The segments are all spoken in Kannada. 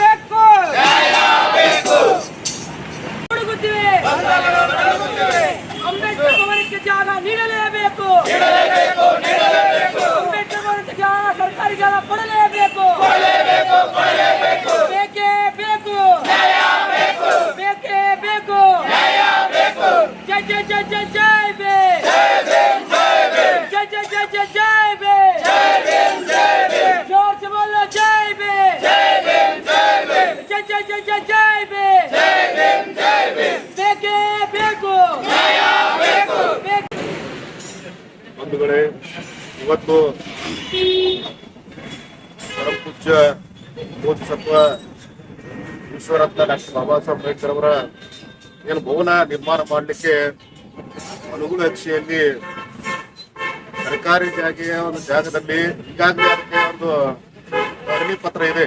ಬೇಕು ನ್ಯಾಯ ಬೇಕು ಹುಡುಗುತ್ತಿವೆ. ಅಂಬೇಡ್ಕರ್ ಅವರಿಗೆ ಜಾಗ ನೀಡಲು. ಇವತ್ತು ಪರಮಪೂಜ್ಯ ಬೋಧಿಸತ್ವ ವಿಶ್ವರತ್ನ ಡಾಕ್ಟರ್ ಬಾಬಾ ಸಾಹೇಬ್ ಅಂಬೇಡ್ಕರ್ ಅವರ ಏನು ಭವನ ನಿರ್ಮಾಣ ಮಾಡಲಿಕ್ಕೆ ಅನುಗುಣ ಅಕ್ಷಿಯಲ್ಲಿ ಸರ್ಕಾರಿ ಜಾಗೆಯ ಒಂದು ಜಾಗದಲ್ಲಿ ಈಗಾಗಲೇ ಅದಕ್ಕೆ ಒಂದು ಪಹಣಿ ಪತ್ರ ಇದೆ.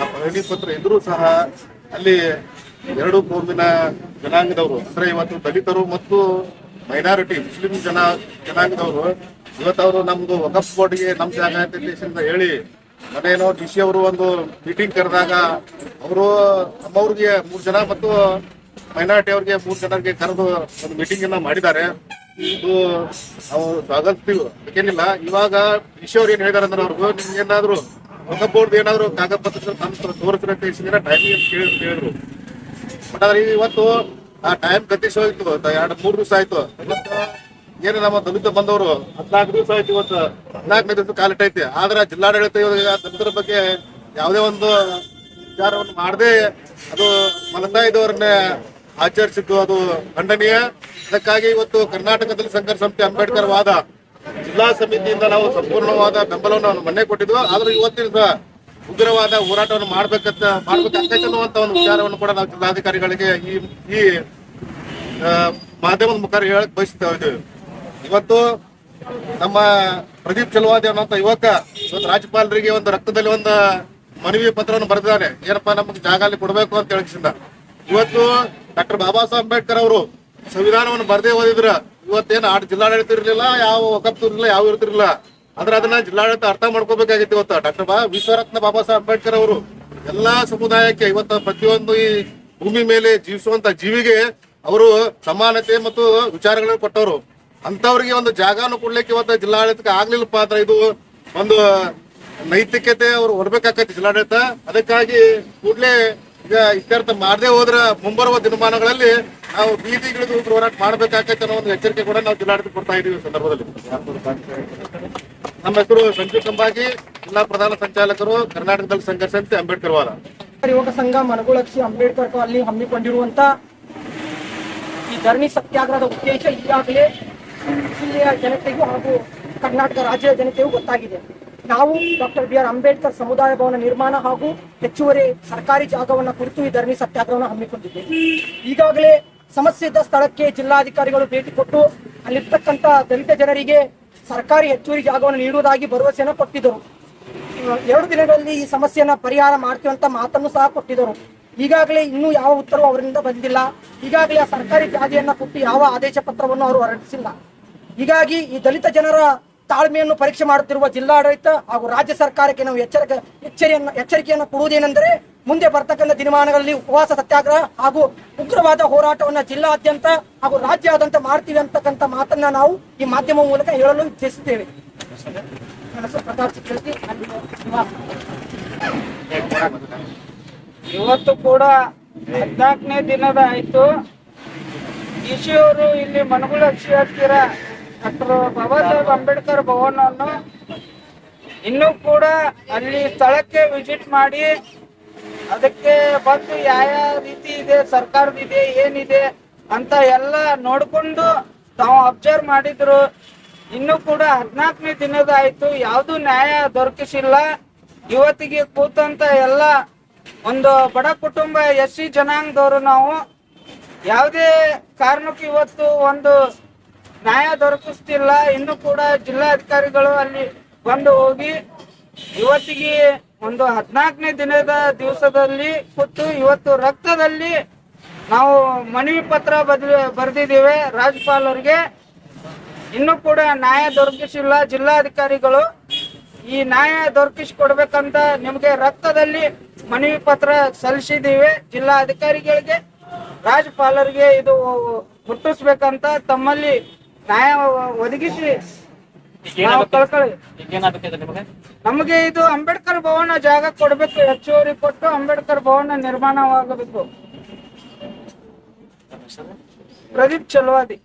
ಆ ಪಹಣಿ ಪತ್ರ ಇದ್ರೂ ಸಹ ಅಲ್ಲಿ ಎರಡು ಕೋಮಿನ ಜನಾಂಗದವರು, ಅಂದ್ರೆ ಇವತ್ತು ದಲಿತರು ಮತ್ತು ಮೈನಾರಿಟಿ ಮುಸ್ಲಿಂ ಜನ ಜನಾಂಗದವರು ಇವತ್ತು ಅವರು ನಮ್ದು ವಕಫ್ ಬೋರ್ಡ್ಗೆ ನಮ್ ಜಾಗ ಅಂತ ಹೇಳಿ ಮನೇನೋ ಡಿ ಸಿ ಅವರು ಒಂದು ಮೀಟಿಂಗ್ ಕರೆದಾಗ ಅವರು ನಮ್ಮವ್ರಿಗೆ ಮೂರು ಜನ ಮತ್ತು ಮೈನಾರಿಟಿ ಅವ್ರಿಗೆ ಮೂರು ಜನರಿಗೆ ಕರೆದು ಒಂದು ಮೀಟಿಂಗ್ ಅನ್ನ ಮಾಡಿದ್ದಾರೆ. ಇದು ನಾವು ಸ್ವಾಗತಿಸ್ತೀವಿ. ಅದಕ್ಕೇನಿಲ್ಲ, ಇವಾಗ ಡಿಸಿ ಅವ್ರು ಏನ್ ಹೇಳಿದಾರೆ ಅವ್ರಿಗೂ ನಿಮ್ಗೆ ಏನಾದ್ರು ವಕಫ್ ಬೋರ್ಡ್ ಏನಾದ್ರು ಕಾಗದ ಪತ್ರ ತಂತ್ರ ತೋರಿಸಿದ್ರೆ ಟೈಮಿಂಗ್ ಅಂತ ಹೇಳಿದ್ರು ಬಟ್ ಆದ್ರೆ ಇವತ್ತು ಆ ಟೈಮ್ ಗತಿಸಿ ಹೋಯ್ತು ಎರಡು ಮೂರು ದಿವಸ ಆಯ್ತು. ಏನು ನಮ್ಮ ದಲಿತ ಬಂದವರು ಹದಿನಾಲ್ಕು ದಿವಸ ಆಯ್ತು ಇವತ್ತು. ಹದಿನಾಲ್ಕನೇ ದಿವಸ ಕಾಲಿಟ್ಟೈತಿ ಆದ್ರೆ ಜಿಲ್ಲಾಡಳಿತ ಇವಾಗ ದಲಿತರ ಬಗ್ಗೆ ಯಾವುದೇ ಒಂದು ವಿಚಾರವನ್ನು ಮಾಡದೆ ಅದು ಮಲತಾಯಿದವರನ್ನ ಆಚರಿಸಿದ್ದು ಅದು ಖಂಡನೀಯ. ಅದಕ್ಕಾಗಿ ಇವತ್ತು ಕರ್ನಾಟಕದಲ್ಲಿ ಸಂಘರ್ಷ ಸಮಿತಿ ಅಂಬೇಡ್ಕರ್ ವಾದ ಜಿಲ್ಲಾ ಸಮಿತಿಯಿಂದ ನಾವು ಸಂಪೂರ್ಣವಾದ ಬೆಂಬಲವನ್ನು ಮೊನ್ನೆ ಕೊಟ್ಟಿದ್ವು. ಆದ್ರೆ ಇವತ್ತಿನ ಸಹ ಉಗ್ರವಾದ ಹೋರಾಟವನ್ನು ಮಾಡ್ಬೇಕಂತ ಮಾಡ್ಬೇಕಂತ ಒಂದು ವಿಚಾರವನ್ನು ಕೂಡ ನಾವು ಜಿಲ್ಲಾಧಿಕಾರಿಗಳಿಗೆ ಈ ಈ ಮಾಧ್ಯಮದ ಮುಖಾಂತರ ಹೇಳಕ್ ಬಯಸ್ತಾ ಇದ್ದೇವೆ. ಇವತ್ತು ನಮ್ಮ ಪ್ರದೀಪ್ ಚಲುವಾದಿ ಅನ್ನುವಂತ ಯುವಕ ಇವತ್ತು ರಾಜ್ಯಪಾಲರಿಗೆ ಒಂದು ರಕ್ತದಲ್ಲಿ ಒಂದು ಮನವಿ ಪತ್ರವನ್ನು ಬರೆದಿದ್ದಾನೆ. ಏನಪ್ಪಾ, ನಮ್ಗೆ ಜಾಗ ಅಲ್ಲಿ ಕೊಡಬೇಕು ಅಂತ ಹೇಳಿಸಿದ ಇವತ್ತು ಡಾಕ್ಟರ್ ಬಾಬಾ ಸಾಹೇಬ್ ಅಂಬೇಡ್ಕರ್ ಅವರು ಸಂವಿಧಾನವನ್ನು ಬರದೇ ಓದಿದ್ರ ಇವತ್ತೇನು ಆಡ್ ಜಿಲ್ಲಾಡಳಿತ ಇರಲಿಲ್ಲ, ಯಾವ ವಕಫ್ ಇರಲಿಲ್ಲ, ಯಾವ ಇರ್ತಿರ್ಲಿಲ್ಲ ಆದ್ರೆ ಅದನ್ನ ಜಿಲ್ಲಾಡಳಿತ ಅರ್ಥ ಮಾಡ್ಕೋಬೇಕಾಗಿತ್ತು ಇವತ್ತು. ಡಾಕ್ಟರ್ ಬಾ, ವಿಶ್ವರತ್ನ ಬಾಬಾ ಸಾಹೇಬ್ ಅಂಬೇಡ್ಕರ್ ಅವರು ಎಲ್ಲಾ ಸಮುದಾಯಕ್ಕೆ ಇವತ್ತು ಪ್ರತಿಯೊಂದು ಈ ಭೂಮಿ ಮೇಲೆ ಜೀವಿಸುವಂತ ಜೀವಿಗೆ ಅವರು ಸಮಾನತೆ ಮತ್ತು ವಿಚಾರಗಳನ್ನು ಕೊಟ್ಟವರು. ಅಂತವ್ರಿಗೆ ಒಂದು ಜಾಗನೂ ಕೊಡ್ಲಿಕ್ಕೆ ಇವತ್ತು ಜಿಲ್ಲಾಡಳಿತಕ್ಕೆ ಆಗ್ಲಿಲ್ಲಪ್ಪ ಅಂದ್ರೆ ಇದು ಒಂದು ನೈತಿಕತೆ ಅವ್ರು ಹೊರಬೇಕಾಗತ್ತೆ ಜಿಲ್ಲಾಡಳಿತ. ಅದಕ್ಕಾಗಿ ಕೂಡಲೇ ಈಗ ಇತ್ಯರ್ಥ ಮಾಡದೆ ಹೋದ್ರ ಮುಂಬರುವ ದಿನಮಾನಗಳಲ್ಲಿ ನಾವು ಬೀದಿಗಿಳಿದು ಹೋರಾಟ ಮಾಡ್ಬೇಕಾಗತ್ತೆ ಅನ್ನೋ ಒಂದು ಎಚ್ಚರಿಕೆ ಕೂಡ ನಾವು ಜಿಲ್ಲಾಡಳಿತ ಕೊಡ್ತಾ ಇದೀವಿ ಸಂದರ್ಭದಲ್ಲಿ. ನಮ್ಮ ಹೆಸರು ಸಂಜೀವ್ ಕಂಬಾಗಿ ಜಿಲ್ಲಾ ಪ್ರಧಾನ ಸಂಚಾಲಕರು ಕರ್ನಾಟಕದಲ್ಲಿ ಸಮಿತಿ ಅಂಬೇಡ್ಕರ್ ವಾದ. ಯುವಕ ಸಂಘ ಮನಗುಳಕ್ಷಿ ಅಂಬೇಡ್ಕರ್ ಅಲ್ಲಿ ಹಮ್ಮಿಕೊಂಡಿರುವಂತ ಈ ಧರಣಿ ಸತ್ಯಾಗ್ರಹದ ಉದ್ದೇಶ ಈಗಾಗಲೇ ಜಿಲ್ಲೆಯ ಜನತೆಗೂ ಹಾಗೂ ಕರ್ನಾಟಕ ರಾಜ್ಯದ ಜನತೆಗೂ ಗೊತ್ತಾಗಿದೆ. ನಾವು ಡಾಕ್ಟರ್ ಬಿ ಆರ್ ಅಂಬೇಡ್ಕರ್ ಸಮುದಾಯ ಭವನ ನಿರ್ಮಾಣ ಹಾಗೂ ಹೆಚ್ಚುವರಿ ಸರ್ಕಾರಿ ಜಾಗವನ್ನು ಕುರಿತು ಈ ಧರಣಿ ಸತ್ಯಾಗ್ರಹವನ್ನು ಹಮ್ಮಿಕೊಂಡಿದ್ದೇವೆ. ಈಗಾಗಲೇ ಸಮಸ್ಯೆ ಇದ್ದ ಸ್ಥಳಕ್ಕೆ ಜಿಲ್ಲಾಧಿಕಾರಿಗಳು ಭೇಟಿ ಕೊಟ್ಟು ಅಲ್ಲಿರ್ತಕ್ಕಂಥ ದಲಿತ ಜನರಿಗೆ ಸರ್ಕಾರಿ ಹೆಚ್ಚುವರಿ ಜಾಗವನ್ನು ನೀಡುವುದಾಗಿ ಭರವಸೆಯನ್ನು ಕೊಟ್ಟಿದ್ದರು. ಎರಡು ದಿನಗಳಲ್ಲಿ ಈ ಸಮಸ್ಯೆಯನ್ನು ಪರಿಹಾರ ಮಾಡ್ತೀವಿ ಅಂತ ಮಾತನ್ನು ಸಹ ಕೊಟ್ಟಿದ್ದರು. ಈಗಾಗಲೇ ಇನ್ನೂ ಯಾವ ಉತ್ತರವು ಅವರಿಂದ ಬಂದಿಲ್ಲ. ಈಗಾಗಲೇ ಆ ಸರ್ಕಾರಿ ಜಾಗೆಯನ್ನು ಕೊಟ್ಟು ಯಾವ ಆದೇಶ ಪತ್ರವನ್ನು ಅವರು ಹೊರಡಿಸಿಲ್ಲ. ಹೀಗಾಗಿ ಈ ದಲಿತ ಜನರ ತಾಳ್ಮೆಯನ್ನು ಪರೀಕ್ಷೆ ಮಾಡುತ್ತಿರುವ ಜಿಲ್ಲಾಡಳಿತ ಹಾಗೂ ರಾಜ್ಯ ಸರ್ಕಾರಕ್ಕೆ ನಾವು ಎಚ್ಚರಿಕೆ, ಎಚ್ಚರಿಯನ್ನು, ಎಚ್ಚರಿಕೆಯನ್ನು ಕೊಡುವುದೇನೆಂದರೆ ಮುಂದೆ ಬರ್ತಕ್ಕಂಥ ದಿನಮಾನಗಳಲ್ಲಿ ಉಪವಾಸ, ಸತ್ಯಾಗ್ರಹ ಹಾಗೂ ಉಗ್ರವಾದ ಹೋರಾಟವನ್ನು ಜಿಲ್ಲಾದ್ಯಂತ ಹಾಗೂ ರಾಜ್ಯಾದ್ಯಂತ ಮಾಡ್ತೀವಿ ಅಂತಕ್ಕಂಥ ಮಾತನ್ನ ನಾವು ಈ ಮಾಧ್ಯಮ ಮೂಲಕ ಹೇಳಲು ಇಚ್ಛಿಸುತ್ತೇವೆ. ಇವತ್ತು ಕೂಡ ಹದಿನಾಲ್ಕನೇ ದಿನದ ಆಯ್ತು. ಇಲ್ಲಿ ಮನಗುಳ ಹತ್ತಿರ ಡಾಕ್ಟರ್ ಬಾಬಾ ಸಾಹೇಬ್ ಅಂಬೇಡ್ಕರ್ ಭವನವನ್ನು ಇನ್ನೂ ಕೂಡ ಅಲ್ಲಿ ಸ್ಥಳಕ್ಕೆ ವಿಸಿಟ್ ಮಾಡಿ ಅದಕ್ಕೆ ಬಂದು ಯಾವ ರೀತಿ ಇದೆ, ಸರ್ಕಾರದ ಇದೆ, ಏನಿದೆ ಅಂತ ಎಲ್ಲ ನೋಡಿಕೊಂಡು ತಾವು ಅಬ್ಸರ್ವ್ ಮಾಡಿದ್ರು. ಇನ್ನು ಕೂಡ ಹದಿನಾಲ್ಕನೇ ದಿನದ ಆಯ್ತು, ಯಾವುದು ನ್ಯಾಯ ದೊರಕಿಸಿಲ್ಲ. ಇವತ್ತಿಗೆ ಕೂತಂತ ಎಲ್ಲ ಒಂದು ಬಡ ಕುಟುಂಬ ಎಸ್ ಸಿ ಜನಾಂಗದವರು ನಾವು ಯಾವುದೇ ಕಾರಣಕ್ಕೂ ಇವತ್ತು ಒಂದು ನ್ಯಾಯ ದೊರಕಿಸ್ತಿಲ್ಲ. ಇನ್ನು ಕೂಡ ಜಿಲ್ಲಾಧಿಕಾರಿಗಳು ಅಲ್ಲಿ ಬಂದು ಹೋಗಿ ಇವತ್ತಿಗೆ ಒಂದು ಹದಿನಾಲ್ಕನೇ ದಿನದ ದಿವಸದಲ್ಲಿ ಕೊಟ್ಟು ಇವತ್ತು ರಕ್ತದಲ್ಲಿ ನಾವು ಮನವಿ ಪತ್ರ ಬದಲಿ ಬರೆದಿದ್ದೇವೆ ರಾಜ್ಯಪಾಲರಿಗೆ. ಇನ್ನು ಕೂಡ ನ್ಯಾಯ ದೊರಕಿಸಿಲ್ಲ ಜಿಲ್ಲಾಧಿಕಾರಿಗಳು. ಈ ನ್ಯಾಯ ದೊರಕಿಸಿಕೊಡ್ಬೇಕಂತ ನಿಮಗೆ ರಕ್ತದಲ್ಲಿ ಮನವಿ ಪತ್ರ ಸಲ್ಲಿಸಿದ್ದೀವಿ ಜಿಲ್ಲಾಧಿಕಾರಿಗಳಿಗೆ. ರಾಜ್ಯಪಾಲರಿಗೆ ಇದು ಮುಟ್ಟಿಸ್ಬೇಕಂತ ತಮ್ಮಲ್ಲಿ ನ್ಯಾಯ ಒದಗಿಸಿ. ನಾವು ಕಳ್ಕೊಳ್ಳಿ. ನಮಗೆ? ಇದು ಅಂಬೇಡ್ಕರ್ ಭವನ ಜಾಗ ಕೊಡಬೇಕು ಹೆಚ್ಚುವರಿ ಕೊಟ್ಟು ಅಂಬೇಡ್ಕರ್ ಭವನ ನಿರ್ಮಾಣವಾಗಬೇಕು. ಪ್ರದೀಪ್ ಚಲವಾದಿ.